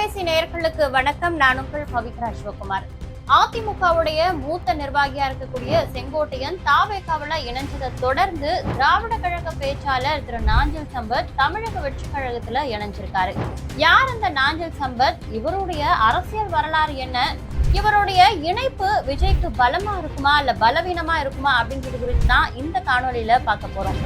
தொலைபேசி நேயர்களுக்கு வணக்கம். நான் உங்கள் பவித்ரா சிவகுமார். அதிமுகவுடைய மூத்த நிர்வாகியா இருக்கக்கூடிய செங்கோட்டையன் தாவேக்காவில இணைஞ்சதை தொடர்ந்து திராவிட கழக பேச்சாளர் திரு நாஞ்சில் சம்பத் தமிழக வெற்றி கழகத்துல இணைஞ்சிருக்காரு. யார் அந்த நாஞ்சில் சம்பத்? இவருடைய அரசியல் வரலாறு என்ன? இவருடைய இணைப்பு விஜய்க்கு பலமா இருக்குமா? இல்ல பலவீனமா இருக்குமா? அப்படின்றது குறித்து தான் இந்த காணொளியில பார்க்க போறோம்.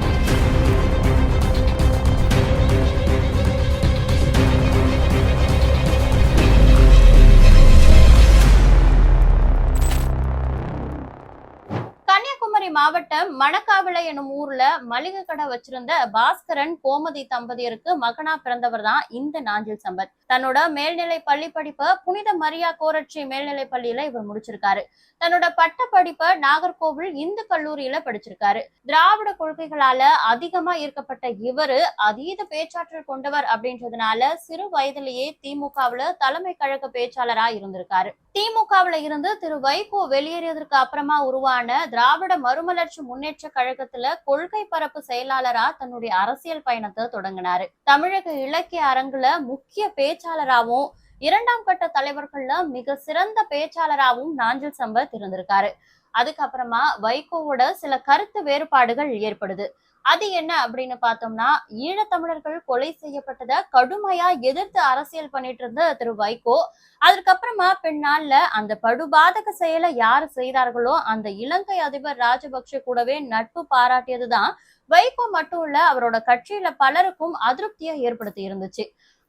மணக்காவிளை எனும் ஊர்ல மளிகை கடை வச்சிருந்த பாஸ்கரன் கோமதி தம்பதியருக்கு மகனா பிறந்தவர் தான் இந்த நாஞ்சில் சம்பத். தன்னோட மேல்நிலை பள்ளி படிப்பை புனித மரியா கோரட்சி மேல்நிலை பள்ளியில இவர் முடிச்சிருக்காரு. தன்னோட பட்ட படிப்பை நாகர்கோவில் இந்து கல்லூரியில படிச்சிருக்காரு. திராவிட கொள்கைகளால அதிகமா ஈர்க்கப்பட்ட இவரு அதீத பேச்சாற்றல் கொண்டவர் அப்படின்றதுனால சிறு வயதிலேயே திமுகவுல தலைமை கழக பேச்சாளரா இருந்திருக்காரு. திமுகவுல இருந்து திரு வைகோ வெளியேறியதற்கு அப்புறமா உருவான திராவிட மறுமலர்ச்சி முன்னேற்ற கழகத்துல கொள்கை பரப்பு செயலாளரா தன்னுடைய அரசியல் பயணத்தை தொடங்கினாரு. தமிழக இலக்கிய அரங்குல முக்கிய பேச்சாளராகவும் இரண்டாம் கட்ட தலைவர்கள்ல மிக சிறந்த பேச்சாளராகவும் நாஞ்சில் சம்பத் இருந்திருக்காரு. அதுக்கப்புறமா வைகோவோட சில கருத்து வேறுபாடுகள் ஏற்படுது. அது என்ன அப்படின்னு பார்த்தோம்னா ஈழத்தமிழர்கள் கொலை செய்யப்பட்டதை கடுமையா எதிர்த்து அரசியல் பண்ணிட்டு இருந்த திரு வைகோ அதுக்கப்புறமா பின்னால அந்த படுபாதக செயலை யாரு செய்தார்களோ அந்த இலங்கை அதிபர் ராஜபக்ஷ கூடவே நட்பு பாராட்டியதுதான். வைகோ மட்டும் இல்ல அவரோட கட்சியில பலருக்கும் அதிருப்தியை ஏற்படுத்தி இருந்துச்சு.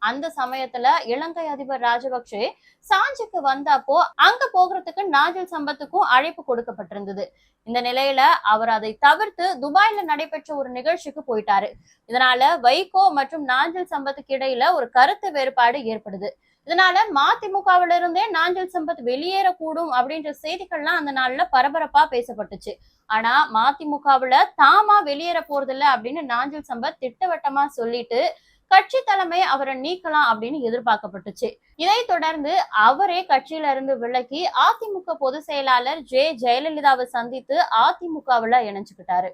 அந்த சமயத்துல இலங்கை அதிபர் ராஜபக்சே சாஞ்சிக்கு வந்தப்போ அங்க போகிறதுக்கு நாஜில் சம்பத்துக்கும் அழைப்பு கொடுக்கப்பட்டிருந்தது. இந்த நிலையில அவர் அதை தவிர்த்து துபாயில நடைபெற்ற ஒரு நிகழ்ச்சிக்கு போயிட்டாரு. இதனால வைகோ மற்றும் நாஞ்சில் சம்பத்துக்கு இடையில ஒரு கருத்து வேறுபாடு ஏற்படுது. இதனால மதிமுகவில இருந்தே நாஞ்சில் சம்பத் வெளியேறக்கூடும் அப்படின்ற செய்திகள்லாம் அந்த நாள்ல பரபரப்பா பேசப்பட்டுச்சு. ஆனா மதிமுகவுல தாமா வெளியேற போறதில்ல அப்படின்னு நாஞ்சில் சம்பத் திட்டவட்டமா சொல்லிட்டு கட்சி தலைமை அவரை நீக்கலாம் அப்படின்னு எதிர்பார்க்கப்பட்டுச்சு. இதை தொடர்ந்து அவரே கட்சியில இருந்து விலகி அதிமுக பொதுச் செயலாளர் ஜே ஜெயலலிதாவை சந்தித்து அதிமுகவுல இணைஞ்சுக்கிட்டாரு.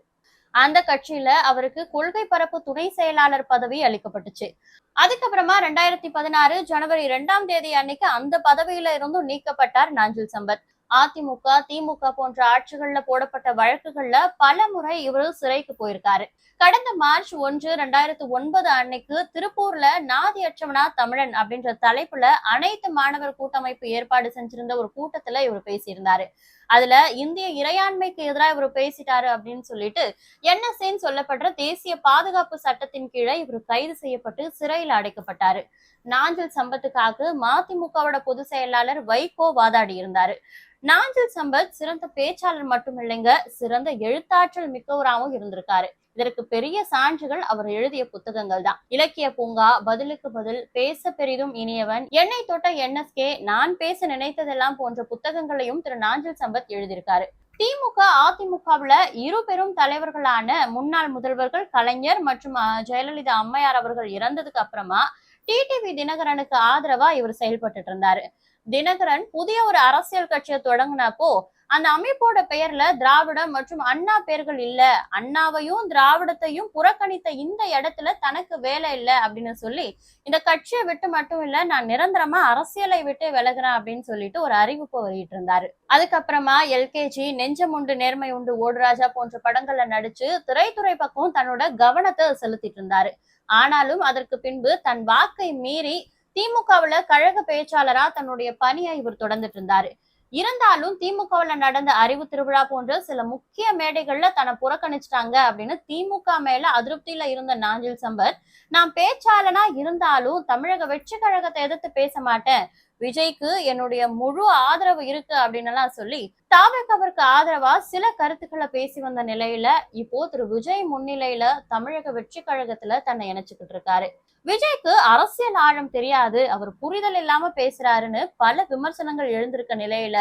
அந்த கட்சியில அவருக்கு கொள்கை பரப்பு துணை செயலாளர் பதவி அளிக்கப்பட்டுச்சு. அதுக்கப்புறமா ரெண்டாயிரத்தி பதினாறு ஜனவரி இரண்டாம் தேதி அன்னைக்கு அந்த பதவியில இருந்தும் நீக்கப்பட்டார் நாஞ்சில் சம்பத். அதிமுக திமுக போன்ற ஆட்சிகள்ல போடப்பட்ட வழக்குகள்ல பல முறை இவரு சிறைக்கு போயிருக்காரு. கடந்த மார்ச் ஒன்று ரெண்டாயிரத்தி ஒன்பது அன்னைக்கு திருப்பூர்ல நாதியற்றவனா தமிழன் அப்படின்ற தலைப்புல அனைத்து மாணவர் கூட்டமைப்பு ஏற்பாடு செஞ்சிருந்த ஒரு கூட்டத்துல இவர் பேசியிருந்தாரு. அதுல இந்திய இறையாண்மைக்கு எதிராக இவர் பேசிட்டாரு அப்படின்னு சொல்லிட்டு என்எஸ்ஏன்னு சொல்லப்படுற தேசிய பாதுகாப்பு சட்டத்தின் கீழே இவர் கைது செய்யப்பட்டு சிறையில் அடைக்கப்பட்டாரு. நாஞ்சில் சம்பத்துக்காக மதிமுகவோட பொதுச் செயலாளர் வைகோ வாதாடி இருந்தாரு. நாஞ்சில் சம்பத் சிறந்த பேச்சாளர் மட்டும் இல்லைங்க சிறந்த எழுத்தாற்றல் மிக்கவராகவும் இருந்திருக்காரு. இதற்கு பெரிய சான்றுகள் அவர் எழுதிய புத்தகங்கள் தான். இலக்கிய பூங்கா பதிலுக்கு பதில் பேச பெரிதும் இனியவன் என்னை தொட்ட என்எஸ்கே நான் பேச நினைத்ததெல்லாம் போன்ற புத்தகங்களையும் திரு. நாஞ்சில் சம்பத் எழுதியிருக்காரு. திமுக அதிமுகவுல இரு பெரும் தலைவர்களான முன்னாள் முதல்வர்கள் கலைஞர் மற்றும் ஜெயலலிதா அம்மையார் அவர்கள் இறந்ததுக்கு அப்புறமா டிடிவி தினகரனுக்கு ஆதரவா இவர் செயல்பட்டுட்டு இருந்தாரு. தினகரன் புதிய ஒரு அரசியல் கட்சியை தொடங்கினப்போ அந்த அமைப்போட பெயர்ல திராவிடம் மற்றும் அண்ணா பெயர்கள் இல்ல. அண்ணாவையும் திராவிடத்தையும் புறக்கணித்த இந்த இடத்துல தனக்கு வேலை இல்ல அப்படின்னு சொல்லி இந்த கட்சியை விட்டு மட்டும் இல்ல நான் நிரந்தரமா அரசியலை விட்டு விலகுறேன் அப்படின்னு சொல்லிட்டு ஒரு அறிவிப்பு வெளியிட்டு இருந்தாரு அதுக்கப்புறமா எல்கேஜி நெஞ்சமுண்டு நேர்மை உண்டு ஓடுராஜா போன்ற படங்கள்ல நடிச்சு திரைத்துறை பக்கம் தன்னோட கவனத்தை செலுத்திட்டு இருந்தாரு. ஆனாலும் அதற்கு பின்பு தன் வாக்கை மீறி திமுகவுல கழக பேச்சாளரா தன்னுடைய பணியை இவர் தொடர்ந்துட்டு இருந்தாரு. இருந்தாலும் திமுகவுல நடந்த அறிவு திருவிழா போன்ற சில முக்கிய மேடைகள்ல தன்னை புறக்கணிச்சிட்டாங்க அப்படின்னு திமுக மேல அதிருப்தியில இருந்த நாஞ்சில் சம்பத் நான் பேச்சாளனா இருந்தாலும் தமிழக வெற்றி கழகத்தை எதிர்த்து பேச மாட்டேன். விஜய்க்கு என்னுடைய முழு ஆதரவு இருக்கு அப்படின்னு எல்லாம் சொல்லி தாவகவருக்கு ஆதரவா சில கருத்துக்களை பேசி வந்த நிலையில இப்போ திரு. விஜய் முன்னிலையில தமிழக வெற்றி கழகத்துல தன்னை இணைச்சுக்கிட்டு இருக்காரு. விஜய்க்கு அரசியல் ஆழம் தெரியாது. அவர் புரிதல் இல்லாம பேசுறாருன்னு பல விமர்சனங்கள் எழுந்திருக்க நிலையில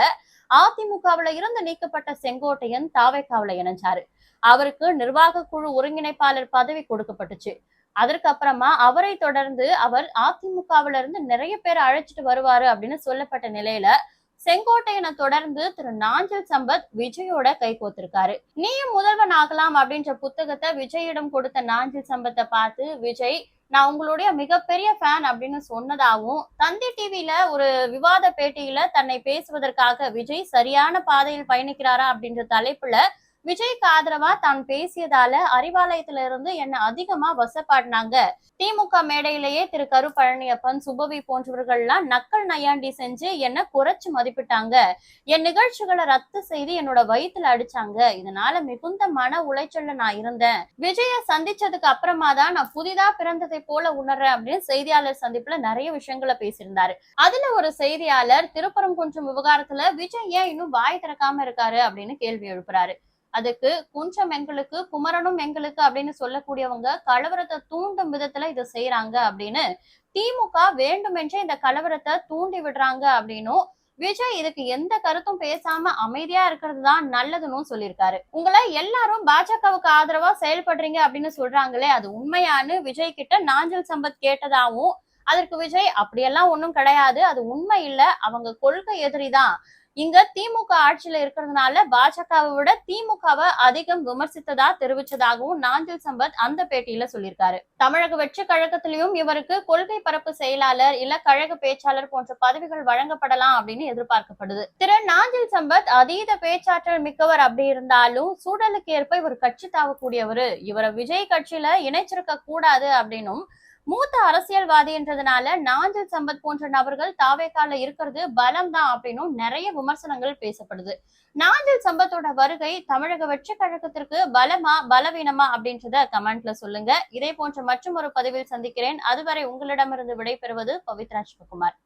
அதிமுகவுல இருந்து நீக்கப்பட்ட செங்கோட்டையன் தாவேக்காவில இணைஞ்சாரு. அவருக்கு நிர்வாக குழு ஒருங்கிணைப்பாளர் பதவி கொடுக்கப்பட்டுச்சு. அதற்கு அப்புறமா அவரை தொடர்ந்து அவர் அதிமுகவுல இருந்து நிறைய பேர் அழைச்சிட்டு வருவாரு அப்படின்னு சொல்லப்பட்ட நிலையில செங்கோட்டையனை தொடர்ந்து திரு நாஞ்சில் சம்பத் விஜயோட கை கோத்திருக்காரு. நீயும் முதல்வன் ஆகலாம் அப்படின்ற புத்தகத்தை விஜயிடம் கொடுத்த நாஞ்சில் சம்பத்தை பார்த்து விஜய் நான் உங்களுடைய மிகப்பெரிய ஃபேன் அப்படின்னு சொன்னதாகவும் தந்தி டிவியில ஒரு விவாத பேட்டியில தன்னை பேசுவதற்காக விஜய் சரியான பாதையில் பயணிக்கிறாரா அப்படின்ற தலைப்புல விஜய்க்கு ஆதரவா தான் பேசியதால அறிவாலயத்துல இருந்து என்ன அதிகமா வசப்பாடினாங்க. திமுக மேடையிலேயே திரு. கரு பழனியப்பன் சுபவி போன்றவர்கள்லாம் நக்கல் நையாண்டி செஞ்சு என்ன குறைச்சு மதிப்பிட்டாங்க. என் நிகழ்ச்சிகளை ரத்து செய்து என்னோட வயிற்றுல அடிச்சாங்க. இதனால மிகுந்த மன உளைச்சல்ல நான் இருந்தேன். விஜய சந்திச்சதுக்கு அப்புறமா தான் நான் புதிதா பிறந்ததை போல உணர்றேன் அப்படின்னு செய்தியாளர் சந்திப்புல நிறைய விஷயங்களை பேசியிருந்தாரு. அதுல ஒரு செய்தியாளர் திருப்பரங்குன்றம் விவகாரத்துல விஜய் ஏன் இன்னும் வாய் திறக்காம இருக்காரு அப்படின்னு கேள்வி எழுப்புறாரு. அதுக்கு குஞ்சம் எங்களுக்கு குமரனும் எங்களுக்கு அப்படின்னு சொல்லக்கூடியவங்க கலவரத்தை தூண்டும் விதத்துல இதை செய்யறாங்க அப்படின்னு திமுக வேண்டுமென்றே இந்த கலவரத்தை தூண்டி விடுறாங்க அப்படின்னும் விஜய் இதுக்கு எந்த கருத்தும் பேசாம அமைதியா இருக்கிறது தான் நல்லதுன்னு சொல்லியிருக்காரு. உங்களை எல்லாரும் பாஜகவுக்கு ஆதரவா செயல்படுறீங்க அப்படின்னு சொல்றாங்களே அது உண்மையானு விஜய் கிட்ட நாஞ்சல் சம்பத் கேட்டதாவும் அதற்கு விஜய் அப்படியெல்லாம் ஒன்றும் கிடையாது அது உண்மை இல்ல அவங்க கொள்கை எதிரிதான். இங்க திமுக ஆட்சியில இருக்கிறதுனால பாஜகவை விட திமுகவை அதிகம் விமர்சித்ததா தெரிவிச்சதாகவும் நாஞ்சில் சம்பத் அந்த பேட்டியில சொல்லியிருக்காரு. தமிழக வெற்றி கழகத்திலையும் இவருக்கு கொள்கை பரப்பு செயலாளர் இல்ல கழக பேச்சாளர் போன்ற பதவிகள் வழங்கப்படலாம் அப்படின்னு எதிர்பார்க்கப்படுது. திரு நாஞ்சில் சம்பத் அதீத பேச்சாற்றல் மிக்கவர் அப்படி இருந்தாலும் சூழலுக்கு ஏற்ப இவர் கட்சி தாவக்கூடியவர். இவரை விஜய் கட்சியில இணைச்சிருக்க கூடாது அப்படின்னும் மூத்த அரசியல்வாதி என்றதுனால நாஞ்சல் சம்பத் போன்ற நபர்கள் தாவேக்கால இருக்கிறது பலம் தான் அப்படின்னும் நிறைய விமர்சனங்கள் பேசப்படுது. நாஞ்சல் சம்பத்தோட வருகை தமிழக வெற்றி கழகத்திற்கு பலமா பலவீனமா அப்படின்றத கமெண்ட்ல சொல்லுங்க. இதே போன்ற மற்றும் ஒரு பதிவில் சந்திக்கிறேன். அதுவரை உங்களிடமிருந்து விடைபெறுவது பவித்ரா சிவகுமார்